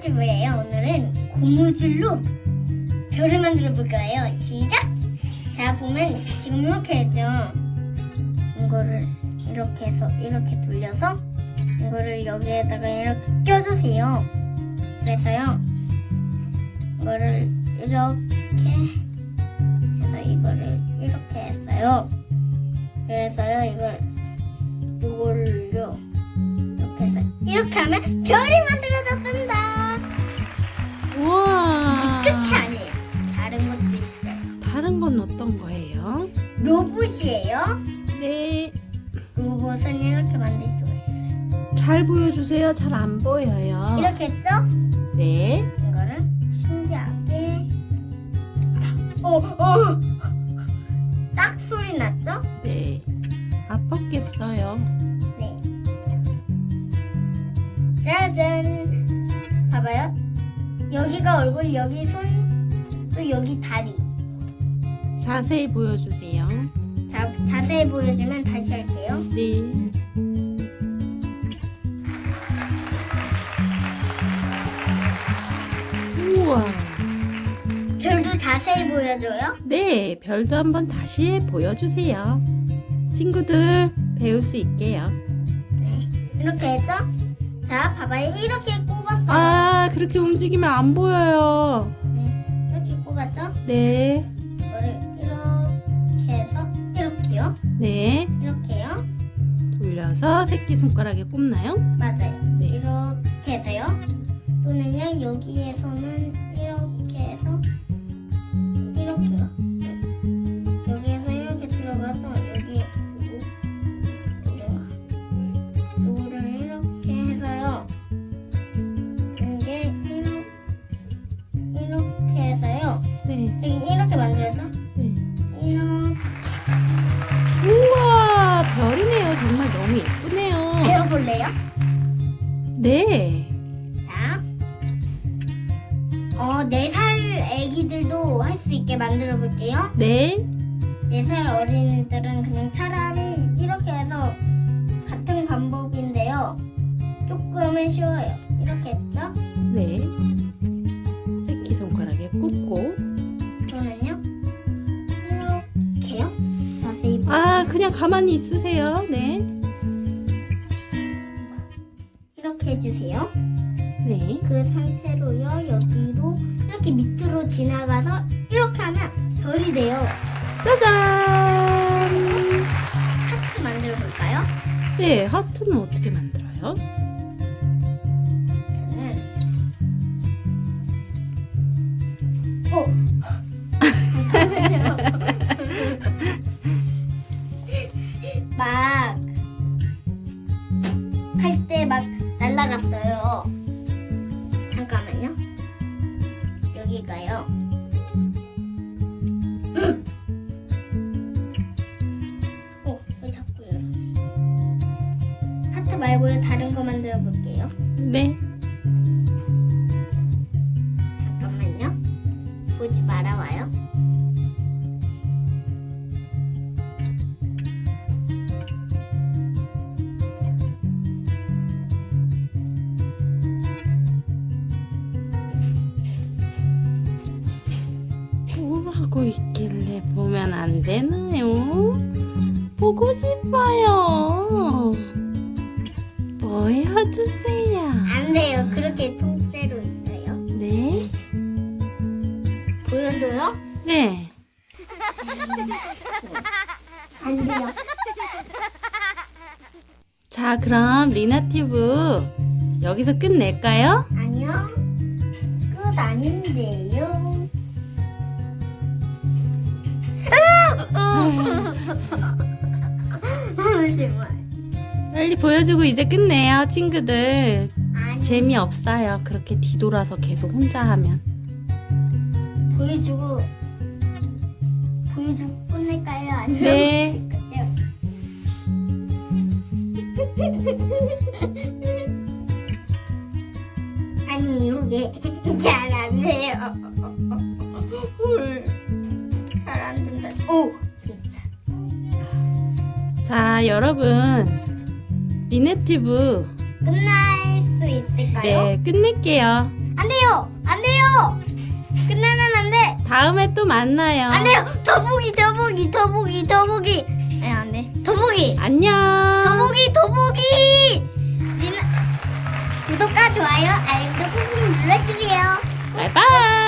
리나티브예요. 오늘은 고무줄로 별을 만들어 볼 거예요. 시작! 자, 보면 지금 이렇게 했죠. 이거를 이렇게 해서 이렇게 돌려서 이거를 여기에다가 이렇게 껴주세요. 그래서요. 이거를 이렇게 해서 이거를 이렇게 했어요. 그래서요, 이걸 이걸요 이렇게 해서 이렇게 하면 별이 만들어졌습니다. 다른 건 어떤 거예요? 로봇이에요. 네. 로봇은 이렇게 만들 수가 있어요. 잘 보여주세요. 잘 안 보여요. 이렇게 했죠? 네. 이거를 신기하게 어, 어. 딱 소리 났죠? 네. 아팠겠어요. 네. 짜잔. 봐봐요. 여기가 얼굴, 여기 손, 또 여기 다리. 자세히 보여주세요. 자, 자세히 보여주면 다시 할게요. 네. 우와. 별도 자세히 보여줘요. 네. 별도 한번 다시 보여주세요. 친구들 배울 수 있게요. 네. 이렇게 했죠? 자, 봐봐요. 이렇게 꼽았어요. 아, 그렇게 움직이면 안 보여요. 네. 이렇게 꼽았죠? 네. 네. 이렇게요. 돌려서 새끼 손가락에 꼽나요? 맞아요. 네. 이렇게 해서요. 또는요, 여기에서는 너무 예쁘네요. 배워볼래요? 네. 자, 어, 네 살 애기들도 할 수 있게 만들어 볼게요. 네. 네 살 어린이들은 그냥 차라리 이렇게 해서 같은 방법인데요. 조금은 쉬워요. 이렇게 했죠? 네. 새끼 손가락에 꼽고. 저는요, 이렇게요. 자세히 보세요. 아, 그냥 가만히 있으세요. 네. 이렇게 해주세요. 네. 그 상태로요, 여기로 이렇게 밑으로 지나가서 이렇게 하면 별이 돼요. 짜잔! 하트 만들어 볼까요? 네, 하트는 어떻게 만들어요? 저는 어 막할 날라갔어요. 잠깐만요. 여기가요. 어, 왜 자꾸 이러네. 하트 말고요 다른 거 만들어 볼게요. 네. 뭘 하고 있길래 보면 안 되나요? 보고 싶어요. 보여주세요. 안 돼요. 그렇게 통째로 있어요. 네. 보여줘요? 네. 안 돼요. 자, 그럼 리나티브 여기서 끝낼까요? 아니요. 끝 아닌데 정말. 빨리 보여주고 이제 끝내요, 친구들. 아니. 재미없어요. 그렇게 뒤돌아서 계속 혼자 하면. 보여주고 보여주고 끝낼까요? 아니면 네. 아니 이게 잘 안 돼요. 진짜. 자, 여러분. 리네티브 끝날 수 있을까요? 네, 끝낼게요. 돼요. 안 돼요. 끝나면 안 돼. 다음에 또 만나요. 안 돼요. 더 보기, 더 보기, 더 보기, 더 보기. 네, 안 돼. 더 보기. 안녕. 더 보기, 더 보기. 지나... 구독과 좋아요, 알림도 꾹꾹 눌러주세요. 바이바이.